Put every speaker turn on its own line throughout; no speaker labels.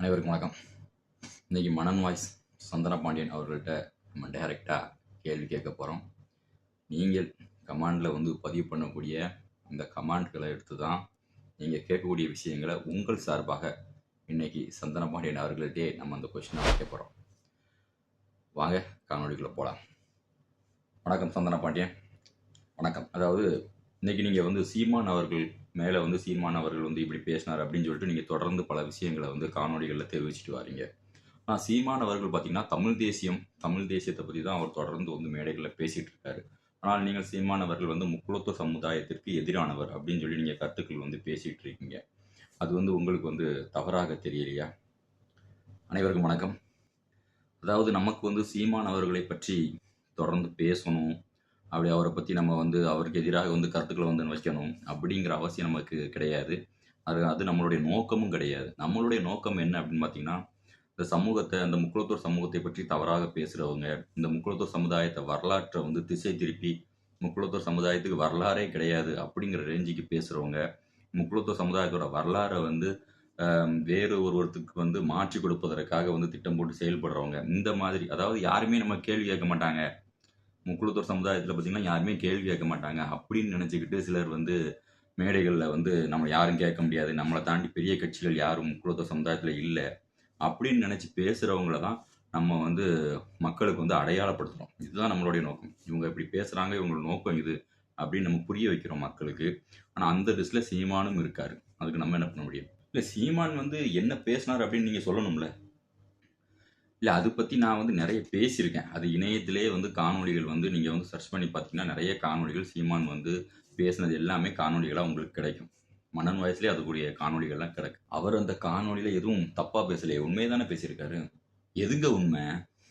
அனைவருக்கும் வணக்கம். இன்னைக்கு மனன் வாய்ஸ் சந்தன பாண்டியன் அவர்கள்ட்ட நம்ம டைரெக்டாக கேள்வி கேட்க போகிறோம் நீங்கள் கமாண்டில் வந்து பதிவு பண்ணக்கூடிய இந்த கமாண்ட்களை எடுத்து தான் நீங்கள் கேட்கக்கூடிய விஷயங்களை உங்கள் சார்பாக இன்னைக்கு சந்தன பாண்டியன் அவர்கள்ட்டே நம்ம அந்த கொஷினை வைக்க போகிறோம் வாங்க காணொலிக்குள்ளே போகலாம் வணக்கம் சந்தன பாண்டியன். வணக்கம். அதாவது இன்னைக்கு நீங்கள் வந்து சீமான் அவர்கள் மேலே வந்து சீமான் அவர்கள் வந்து இப்படி பேசினார் அப்படின்னு சொல்லிட்டு நீங்கள் தொடர்ந்து பல விஷயங்களை வந்து காணொலிகளில் தெரிவிச்சிட்டு வரீங்க. ஆனால் சீமான் அவர்கள் பார்த்தீங்கன்னா தமிழ் தேசியம் தமிழ் தேசியத்தை பற்றி தான் அவர் தொடர்ந்து வந்து மேடைகளில் பேசிகிட்டு இருக்காரு. ஆனால் நீங்கள் சீமான் அவர்கள் வந்து முக்குளத்துவ சமுதாயத்திற்கு எதிரானவர் அப்படின்னு சொல்லி நீங்கள் கருத்துக்கள் வந்து பேசிகிட்டு இருக்கீங்க. அது வந்து உங்களுக்கு வந்து தவறாக தெரியலையா? அனைவருக்கும் வணக்கம். அதாவது நமக்கு வந்து சீமான் அவர்களை பற்றி தொடர்ந்து பேசணும் அப்படி அவரை பற்றி நம்ம வந்து அவருக்கு எதிராக வந்து கருத்துக்களை வந்து வைக்கணும் அப்படிங்கிற அவசியம் நமக்கு கிடையாது. அது அது நம்மளுடைய நோக்கமும் கிடையாது. நம்மளுடைய நோக்கம் என்ன அப்படின்னு பார்த்தீங்கன்னா இந்த சமூகத்தை அந்த முக்குளத்தூர் சமூகத்தை பற்றி தவறாக பேசுகிறவங்க இந்த முக்குளத்தூர் சமுதாயத்தை வரலாற்றை வந்து திசை திருப்பி முக்குளத்தூர் சமுதாயத்துக்கு வரலாறே கிடையாது அப்படிங்கிற ரேஞ்சுக்கு பேசுகிறவங்க முக்குளத்தூர் சமுதாயத்தோட வரலாறை வந்து வேறு ஒருவருக்கு வந்து மாற்றி கொடுப்பதற்காக வந்து திட்டம் போட்டு செயல்படுறவங்க இந்த மாதிரி அதாவது யாருமே நம்ம கேள்வி கேட்க மாட்டாங்க. முக்குளத்தூர் சமுதாயத்தில் பார்த்தீங்கன்னா யாருமே கேள்வி கேட்க மாட்டாங்க. அப்படின்னு நினச்சிக்கிட்டு சிலர் வந்து மேடைகளில் வந்து நம்ம யாரும் கேட்க முடியாது. நம்மளை தாண்டி பெரிய கட்சிகள் யாரும் முக்குளத்தூர் சமுதாயத்தில் இல்லை. அப்படின்னு நினச்சி பேசுகிறவங்கள தான் நம்ம வந்து மக்களுக்கு வந்து அடையாளப்படுத்துகிறோம் இதுதான் நம்மளுடைய நோக்கம். இவங்க இப்படி பேசுகிறாங்க இவங்களோட நோக்கம் இது அப்படின்னு நம்ம புரிய வைக்கிறோம் மக்களுக்கு. ஆனால் அந்த லிஸ்ட்டில் சீமானும் இருக்காரு. அதுக்கு நம்ம என்ன பண்ண முடியும்? இல்லை சீமான் வந்து என்ன பேசினார் அப்படின்னு நீங்கள் சொல்லணும்ல? இல்லை அதை பற்றி நான் வந்து நிறைய பேசியிருக்கேன். அது இணையத்திலே வந்து காணொளிகள் வந்து நீங்கள் வந்து சர்ச் பண்ணி பார்த்தீங்கன்னா நிறைய காணொளிகள் சீமான் வந்து பேசினது எல்லாமே காணொலிகளாக உங்களுக்கு கிடைக்கும். மன்னன் வயசுலேயே அதுக்குரிய காணொளிகள்லாம் கிடக்கு. அவர் அந்த காணொளியில் எதுவும் தப்பாக பேசலையே உண்மையை தானே பேசியிருக்காரு? எதுங்க உண்மை?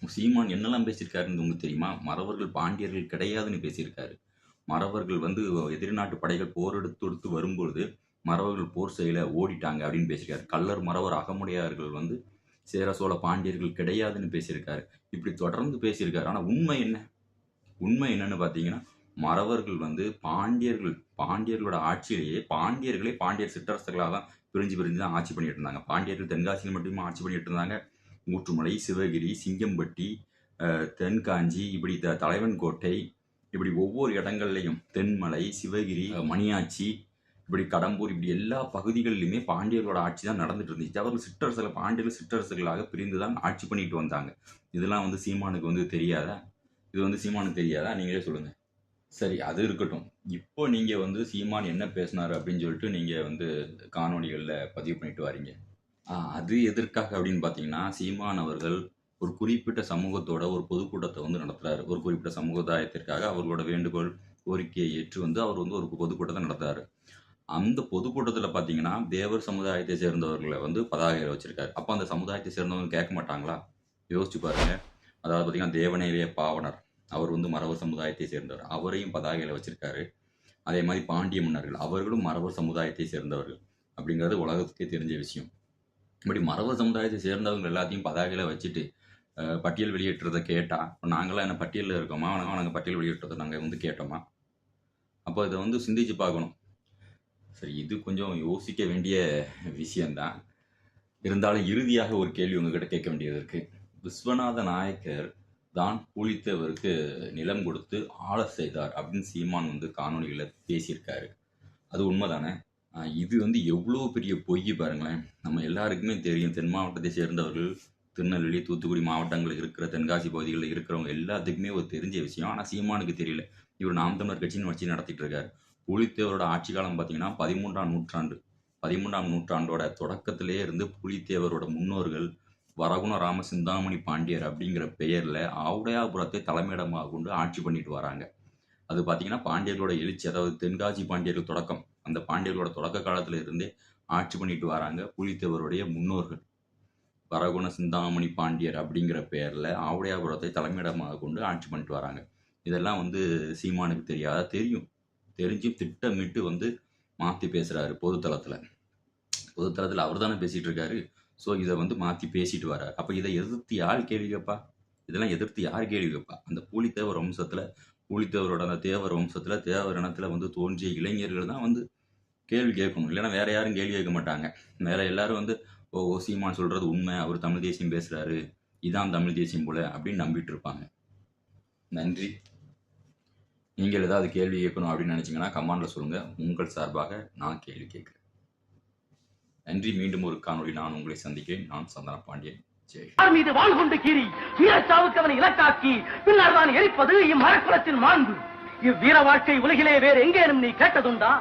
சீமான் என்னெல்லாம் பேசியிருக்காருன்னு உங்களுக்கு தெரியுமா? மறவர்கள் பாண்டியர்கள் கிடையாதுன்னு பேசியிருக்காரு. மறவர்கள் வந்து எதிர்நாட்டு படைகள் போர் எடுத்து எடுத்து வரும்பொழுது மறவர்கள் போர் செயலை ஓடிட்டாங்க அப்படின்னு பேசியிருக்காரு. கல்லர் மறவர் அகமுடையார்கள் வந்து சேர சோழ பாண்டியர்கள் கிடையாதுன்னு பேசியிருக்காரு. இப்படி தொடர்ந்து பேசியிருக்காரு. ஆனால் உண்மை என்ன? உண்மை என்னன்னு பார்த்தீங்கன்னா மறவர்கள் வந்து பாண்டியர்கள் பாண்டியர்களோட ஆட்சியிலேயே பாண்டியர்களே பாண்டியர் சிற்றரசர்களாக தான் பிரிஞ்சு பிரிஞ்சு தான் ஆட்சி பண்ணிட்டு இருந்தாங்க. பாண்டியர்கள் தென்காசியில் மட்டுமே ஆட்சி பண்ணிட்டு இருந்தாங்க. ஊற்றுமலை சிவகிரி சிங்கம்பட்டி தென்காஞ்சி இப்படி த தலைவன் கோட்டை இப்படி ஒவ்வொரு இடங்கள்லையும் தென்மலை சிவகிரி மணியாச்சி இப்படி கடம்பூர் இப்படி எல்லா பகுதிகளிலுமே பாண்டியர்களோட ஆட்சி தான் நடந்துட்டு இருந்துச்சு. அவர்கள் சிற்றரசுகள் பாண்டியர்கள் சிற்றரசுகளாக பிரிந்து தான் ஆட்சி பண்ணிட்டு வந்தாங்க. இதெல்லாம் வந்து சீமானுக்கு வந்து தெரியாதா? இது வந்து சீமானுக்கு தெரியாதா? நீங்களே சொல்லுங்க. சரி அது இருக்கட்டும். இப்போ நீங்க வந்து சீமான் என்ன பேசினாரு அப்படின்னு சொல்லிட்டு நீங்க வந்து காணொலிகளில் பதிவு பண்ணிட்டு வரீங்க. அது எதற்காக அப்படின்னு பார்த்தீங்கன்னா சீமான் அவர்கள் ஒரு குறிப்பிட்ட சமூகத்தோட ஒரு பொதுக்கூட்டத்தை வந்து நடத்துறாரு. ஒரு குறிப்பிட்ட சமுதாயத்திற்காக அவர்களோட வேண்டுகோள் கோரிக்கையை ஏற்று வந்து அவர் வந்து ஒரு பொதுக்கூட்டத்தை நடத்துறாரு. அந்த பொதுக்கூட்டத்தில் பார்த்தீங்கன்னா தேவர் சமுதாயத்தை சேர்ந்தவர்களை வந்து பதாகையில் வச்சிருக்காரு. அப்போ அந்த சமுதாயத்தை சேர்ந்தவங்க கேட்க மாட்டாங்களா? யோசிச்சு பாருங்க. அதாவது பார்த்தீங்கன்னா தேவநேரிய பாவனர். அவர் வந்து மறவர் சமுதாயத்தை சேர்ந்தவர். அவரையும் பதாகையில் வச்சிருக்காரு. அதே மாதிரி பாண்டிய மன்னர்கள். அவர்களும் மறவர் சமுதாயத்தை சேர்ந்தவர்கள். அப்படிங்கிறது உலகத்துக்கே தெரிஞ்ச விஷயம். இப்படி மறவர் சமுதாயத்தை சேர்ந்தவங்க எல்லாத்தையும் பதாகையில் வச்சுட்டு பட்டியல் வெளியிட்டுறதை கேட்டா இப்போ நாங்களாம் என்ன பட்டியலில் இருக்கோமா? நாங்கள் நாங்கள் பட்டியல் வெளியேற்றுறதை நாங்கள் வந்து கேட்டோமா? அப்போ இதை வந்து சிந்திச்சு பார்க்கணும். சரி இது கொஞ்சம் யோசிக்க வேண்டிய விஷயம்தான். இருந்தாலும் இறுதியாக ஒரு கேள்வி உங்ககிட்ட கேட்க வேண்டியது இருக்கு. விஸ்வநாத நாயக்கர் தான் பூலித்தேவருக்கு நிலம் கொடுத்து ஆள செய்தார் அப்படின்னு சீமான் வந்து காணொலிகளில் பேசியிருக்காரு. அது உண்மைதானே? இது வந்து எவ்வளோ பெரிய பொய் பாருங்களேன். நம்ம எல்லாருக்குமே தெரியும் தென் மாவட்டத்தை சேர்ந்தவர்கள் திருநெல்வேலி தூத்துக்குடி மாவட்டங்களில் இருக்கிற தென்காசி பகுதிகளில் இருக்கிறவங்க எல்லாத்துக்குமே ஒரு தெரிஞ்ச விஷயம். ஆனால் சீமானுக்கு தெரியல. இவர் நாம் தமிழர் கட்சின்னு வச்சு நடத்திட்டு இருக்காரு. புலித்தேவரோட ஆட்சி காலம் பார்த்தீங்கன்னா பதிமூன்றாம் நூற்றாண்டு. பதிமூன்றாம் நூற்றாண்டோட தொடக்கத்திலே இருந்து புலித்தேவரோட முன்னோர்கள் வரகுண ராம சிந்தாமணி பாண்டியர் அப்படிங்கிற பெயரில் ஆவுடையாபுரத்தை தலைமையிடமாக கொண்டு ஆட்சி பண்ணிட்டு வராங்க. அது பார்த்தீங்கன்னா பாண்டியர்களோட எழுச்சி அதாவது தென்காசி பாண்டியர்கள் தொடக்கம் அந்த பாண்டியர்களோட தொடக்க காலத்தில் இருந்தே ஆட்சி பண்ணிட்டு வராங்க புலித்தேவருடைய முன்னோர்கள். வரகுண சிந்தாமணி பாண்டியர் அப்படிங்கிற பெயரில் ஆவுடையாபுரத்தை தலைமையிடமாக கொண்டு ஆட்சி பண்ணிட்டு வராங்க. இதெல்லாம் வந்து சீமானுக்கு தெரியாத தெரியும். தெரிஞ்சு திட்டமிட்டு வந்து மாற்றி பேசுகிறாரு பொதுத்தளத்தில் பொதுத்தளத்தில் அவர் தானே பேசிகிட்டு இருக்காரு. ஸோ இதை வந்து மாற்றி பேசிட்டு வரார் அப்போ இதை எதிர்த்து யார் கேள்வி கேட்பா? இதெல்லாம் எதிர்த்து யார் கேள்வி கேட்பா? அந்த பூலித்தேவர் வம்சத்தில் பூலித்தேவரோட அந்த தேவர் வம்சத்தில் தேவர் இனத்தில் வந்து தோன்றிய இளைஞர்கள் தான் வந்து கேள்வி கேட்கணும். இல்லைன்னா வேற யாரும் கேள்வி கேட்க மாட்டாங்க. வேற எல்லாரும் வந்து ஓ ஓ, சீமான் சொல்கிறது உண்மை அவர் தமிழ் தேசியம் பேசுகிறாரு இதான் தமிழ் தேசியம் போல அப்படின்னு நம்பிட்டு இருப்பாங்க. நன்றி. நீங்கள் ஏதாவது கேள்வி கேட்கணும் அப்படின்னு நினச்சிங்கன்னா கமாண்டில் சொல்லுங்கள் உங்கள் சார்பாக நான் கேள்வி கேட்குறேன். நன்றி. மீண்டும் ஒரு காணொளி நான் உங்களை சந்திக்கிறேன். நான் சந்தன பாண்டியன்.
யார் மீது வாழ்கொண்டு கீறி வீரச்சாவுக்கு அவனை இலக்காக்கி பின்னர் தான் எரிப்பது இம்மரக்குலத்தின் மாண்பு. இவ்வீர வாழ்க்கை உலகிலே வேறு எங்கேனும் நீ கேட்டதுண்டா?